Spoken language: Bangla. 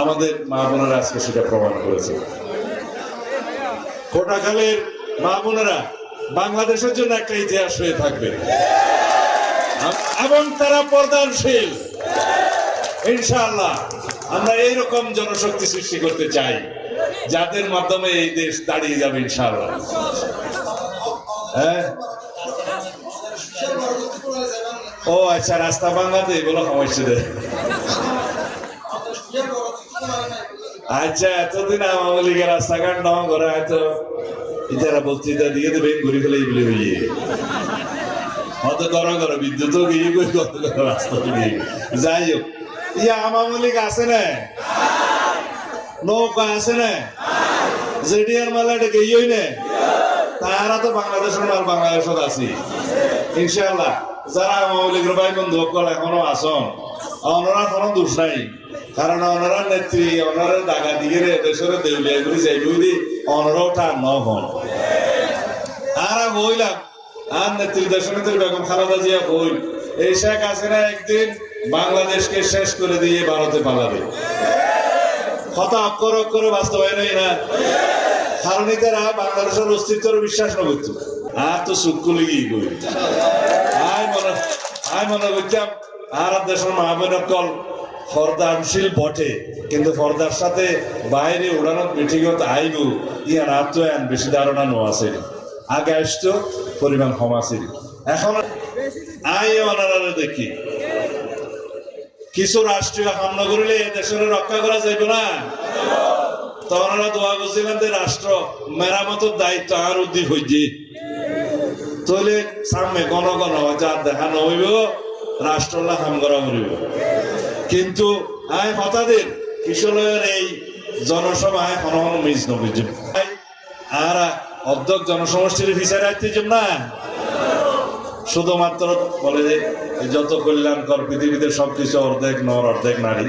আমাদের মা বোনেরা আজকে সেটা প্রমাণ করেছে। কোটাখালের মা বোনেরা বাংলাদেশের জন্য একটা ইতিহাস হয়ে থাকবে। এবং তারা প্রদানশীল। ইনশাআল্লাহ আমরা এইরকম জনশক্তি সৃষ্টি করতে চাই, যাদের মাধ্যমে এই দেশ দাঁড়িয়ে যাবে ইনশাআল্লাহ। হ্যাঁ? ও আচ্ছা রাস্তা বাংলাতে এগুলো সমস্যা দেয় আচ্ছা এতদিন আওয়ামী লীগের রাস্তাঘাট নাও করে হয়তো ইতারা বক্তৃতা দিয়ে দেবে, ঘুরে ফেলে বলে হইয়ে। অত করো করো বিদ্যুৎ গিয়ে কই, কত করো, রাস্তা দিয়ে যাই হোক, ইয়া আওয়ামী লীগ আছে না? নৌকা আছে না? জেডিআর মালাটা গেই না? তারা তো বাংলাদেশের মাল বাংলাদেশত আছি। ইনশাআল্লাহ, যারা আওয়ামী লীগের ভাই বন্ধু সকল এখনও আসন, অনরা কোনো দোষ নাই। কারণ অনরা নেত্রী অনরের দাগা দিয়ে দেশের দেউলিয়া গুলি যাইব দি অনরাও টান ন হন আর আমি হইলাম আর নেত্রী দেশনেত্রী বেগম খালেদা জিয়া হইল এই শেখ হাসিনা একদিন বাংলাদেশকে শেষ করে দিয়ে ভারতে পালাবে। কথা অক্ষর অক্ষরে বাস্তবায়নই না। কারণ এটারা বাংলাদেশের অস্তিত্বের বিশ্বাস না করতো। আর তো সুক্কু লেগেই গই আয় মনে আয় মনে করতাম, আর দেশের মহাবনকল ফরদানশীল বটে, কিন্তু ফর্দার সাথে বাইরে উড়ানোর মিটিংত ইয়ার আর তো বেশি ধারণা নো আছে। আগে আসতো, পরিমাণ কম এখন আই অনারারে দেখি। কিছু রাষ্ট্রীয় হামলা করিলে দেশের রক্ষা করা যাইব না। তো ওনারা দোয়া করছিলেন যে রাষ্ট্র মেরামতের দায়িত্ব আর উদ্দীপ হইছে তাহলে সামনে গণ গণ আর দেখানো হইব রাষ্ট্রলা হাম করা হইব কিন্তু আয় হতাদের কিশোরের এই জনসভায় কোনো মিস নবীজ আর অধ্যক্ষ জনসমষ্টির বিচারে আইতে না। শুধুমাত্র বলে যে যত কল্যাণকর পৃথিবীতে সবকিছু অর্ধেক নর, অর্ধেক নারী।